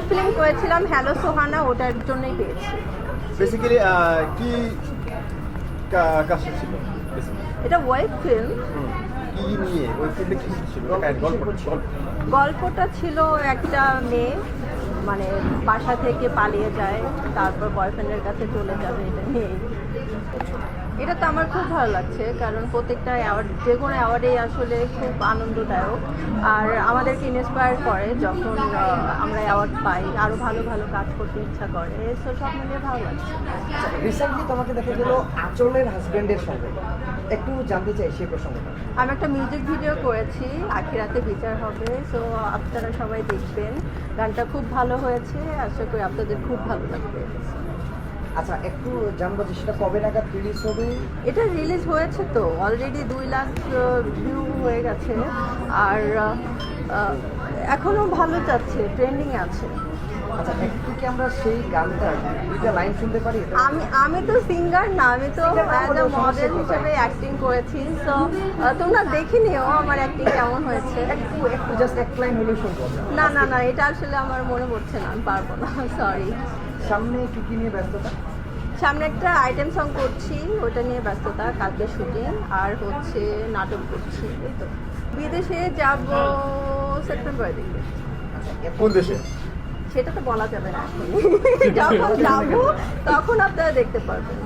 Film করেছিলাম hello Sohana ওটার জন্যই পেয়েছি। বেসিক্যালি কি কা- কাজটা ছিল? এটা ওয়েব ফিল্ম কি নিয়ে? ওই ফিল্মে কি ছিল? গল্প। গল্পটা ছিল একটা মেয়ে মানে বাসা থেকে পালিয়ে যায় তারপর বয়ফ্রেন্ডের কাছে চলে যাবে এটা নিয়েই। এটা তো আমার খুব ভালো লাগছে কারণ প্রত্যেকটা অ্যাওয়ার্ড যে কোনো অ্যাওয়ার্ডেই আসলে খুব আনন্দদায়ক। আর আমাদেরকে ইন্সপায়ার করে যখন আমরা অ্যাওয়ার্ড পাই আরও ভালো ভালো কাজ করতে ইচ্ছা করে। সো সব মিলিয়ে ভালো লাগছে। রিসেন্টলি তোমাকে দেখা গেল আচলের হাজব্যান্ডের সঙ্গে। একটু জানতে চাই সে প্রসঙ্গটা। আমি একটা মিউজিক ভিডিও করেছি আখিরাতে বিচার হবে। সো আপনারা সবাই দেখবেন। গানটা খুব ভালো হয়েছে আশা করি আপনাদের খুব ভালো লাগবে। আচ্ছা একটু জানব যে সেটা কবে নাগাদ রিলিজ হবে? এটা রিলিজ হয়েছে তো অলরেডি দুই লাখ ভিউ হয়ে গেছে। আর এখনও ভালো যাচ্ছে ট্রেন্ডিং আছে। আচ্ছা একটু কি আমরা সেই গানটা দুইটা লাইন শুনতে পারি? আমি আমি তো সিঙ্গার না আমি তো অ্যাজ মডেল হিসেবে অ্যাক্টিং করেছি সো তোমরা দেখে নিও আমার অ্যাক্টিং কেমন হয়েছে। একটু একটু জাস্ট এক লাইন হলেও শুনব। না না না এটা আসলে আমার মনে পড়ছে না আমি পারব না সরি সামনে কি কি নিয়ে ব্যস্ততা? সামনে একটা আইটেম সং করছি ওটা নিয়ে ব্যস্ততা কালকে শুটিং আর হচ্ছে নাটক করছি এই তো। বিদেশে যাব সেপ্টেম্বরের দিকে। কোন দেশে? সেটা তো বলা যাবে না। যখন যাব তখন আপনারা দেখতে পারবেন।